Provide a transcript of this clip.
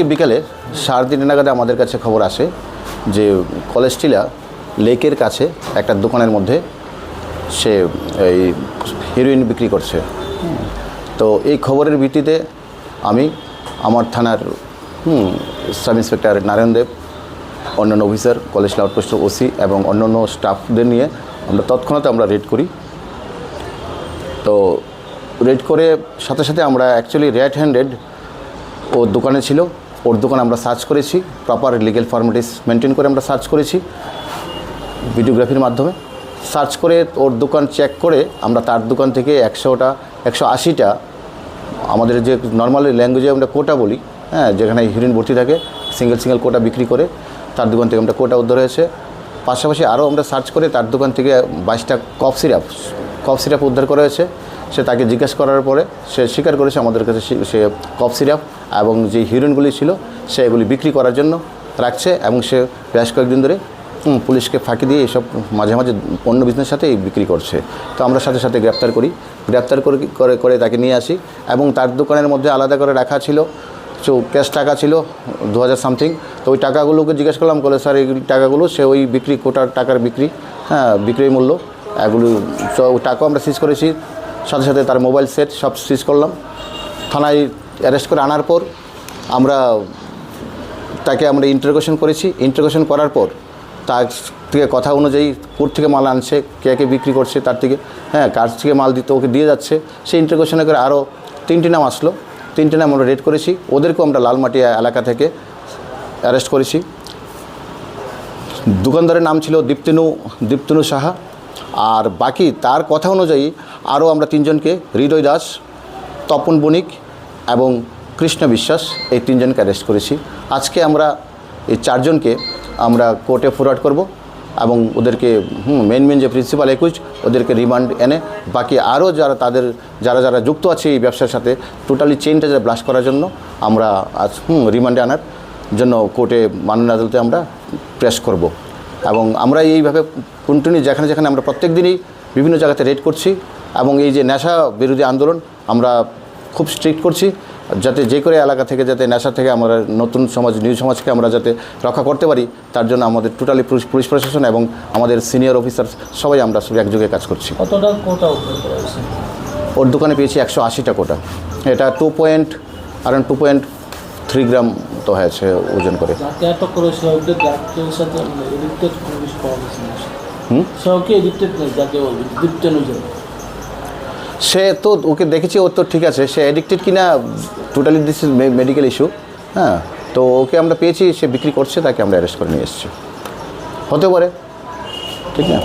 গতকালকে বিকেলে সাড়ে তিনটে নাগাদে আমাদের কাছে খবর আসে যে কলেজটিলা লেকের কাছে একটা দোকানের মধ্যে সে এই হিরোইন বিক্রি করছে। তো এই খবরের ভিত্তিতে আমি আমার থানার সাব ইন্সপেক্টর নারায়ণ দেব, অন্যান্য অফিসার, কলেজ আউটপোস্ট ওসি এবং অন্যান্য স্টাফদের নিয়ে আমরা তৎক্ষণাৎ আমরা রেড করি। তো রেড করে সাথে সাথে আমরা অ্যাকচুয়ালি রেড হ্যান্ডেড ওর দোকানে ছিল। ওর দোকান আমরা সার্চ করেছি প্রপার লিগেল ফর্মালিটিস মেনটেন করে আমরা সার্চ করেছি ভিডিওগ্রাফির মাধ্যমে। সার্চ করে ওর দোকান চেক করে আমরা তার দোকান থেকে একশোটা, একশো আশিটা, আমাদের যে নর্মালি ল্যাঙ্গুয়েজে আমরা কোটা বলি হ্যাঁ যেখানে হিরোইন ভর্তি থাকে সিঙ্গেল সিঙ্গেল কোটা বিক্রি করে, তার দোকান থেকে আমরা কোটা উদ্ধার হয়েছে। পাশাপাশি আরও আমরা সার্চ করে তার দোকান থেকে বাইশটা কফ সিরাপ কফ সিরাপ উদ্ধার করা হয়েছে। সে তাকে জিজ্ঞেস করার পরে সে স্বীকার করেছে আমাদের কাছে সে- কফ সিরাপ এবং যে হিরোইনগুলি ছিল সে এগুলি বিক্রি করার জন্য রাখছে এবং সে বেশ কয়েকদিন ধরে পুলিশকে ফাঁকি দিয়ে এসব মাঝে মাঝে অন্য বিজনেস সাথে বিক্রি করছে। তো আমরা সাথে সাথে গ্রেপ্তার করি। গ্রেপ্তার করে করে তাকে নিয়ে আসি এবং তার দোকানের মধ্যে আলাদা করে রাখা ছিল। তো ক্যাশ টাকা ছিল দু হাজার সামথিং তো ওই টাকাগুলোকে জিজ্ঞেস করলাম, বলে, স্যার, এই টাকাগুলো সে ওই বিক্রি, কোটার টাকার বিক্রি হ্যাঁ বিক্রি মূল্য, এগুলো টাকাও আমরা সিজ করেছি। সাথে সাথে তার মোবাইল সেট সব সিজ করলাম। থানায় অ্যারেস্ট করে আনার পর আমরা তাকে আমরা ইন্টারোগেশন করেছি। ইন্টারোগেশন করার পর তার থেকে কথা অনুযায়ী কোর থেকে মাল আনছে, কে কে বিক্রি করছে তার থেকে। হ্যাঁ কার থেকে মাল দিতে ওকে দিয়ে যাচ্ছে। সেই ইন্টারোগেশনে করে আরও তিনটি নাম আসলো। তিনটি নাম আমরা রেড করেছি। ওদেরকেও আমরা লালমাটিয়া এলাকা থেকে অ্যারেস্ট করেছি। দোকানদারের নাম ছিল দীপ্তিনু দীপ্তিনু সাহা। আর বাকি তার কথা অনুযায়ী আরও আমরা তিনজনকে হৃদয় দাস, তপন বণিক এবং কৃষ্ণ বিশ্বাস এই তিনজনকে অ্যারেস্ট করেছি। আজকে আমরা এই চারজনকে আমরা কোর্টে ফরওয়ার্ড করব এবং ওদেরকে মেন মেন যে প্রিন্সিপাল একুশ ওদেরকে রিমান্ড এনে বাকি আরও যারা তাদের, যারা যারা যুক্ত আছে এই ব্যবসার সাথে টোটালি চেনটা যারা ব্লাস্ট করার জন্য আমরা আজ, হুম রিমান্ডে আনার জন্য কোর্টে মাননীয় আদালতে আমরা প্রেস করব। এবং আমরা এইভাবে কন্টিনিউ যেখানে যেখানে আমরা প্রত্যেক দিনই বিভিন্ন জায়গাতে রেড করছি এবং এই যে নেশা বিরোধী আন্দোলন আমরা খুব স্ট্রিক্ট করছি। যাতে যে করে এলাকা থেকে যাতে নেশা থেকে আমরা নতুন সমাজ নিউ সমাজকে আমরা যাতে রক্ষা করতে পারি তার জন্য আমাদের টোটালি পুলিশ প্রশাসন এবং আমাদের সিনিয়র অফিসার সবাই আমরা সব একযোগে কাজ করছি। ওর দোকানে পেয়েছি একশো আশিটা কোটা। এটা two point around two point three gram তো হয়েছে ওজন করে। হুম? সে তো ওকে দেখেছি, ও তো ঠিক আছে, সে অ্যাডিক্টেড কি না totally this is medical issue হ্যাঁ? তো ওকে আমরা পেয়েছি, সে বিক্রি করছে, তাকে আমরা অ্যারেস্ট করে নিয়ে এসেছি। হতে পারে, ঠিক না?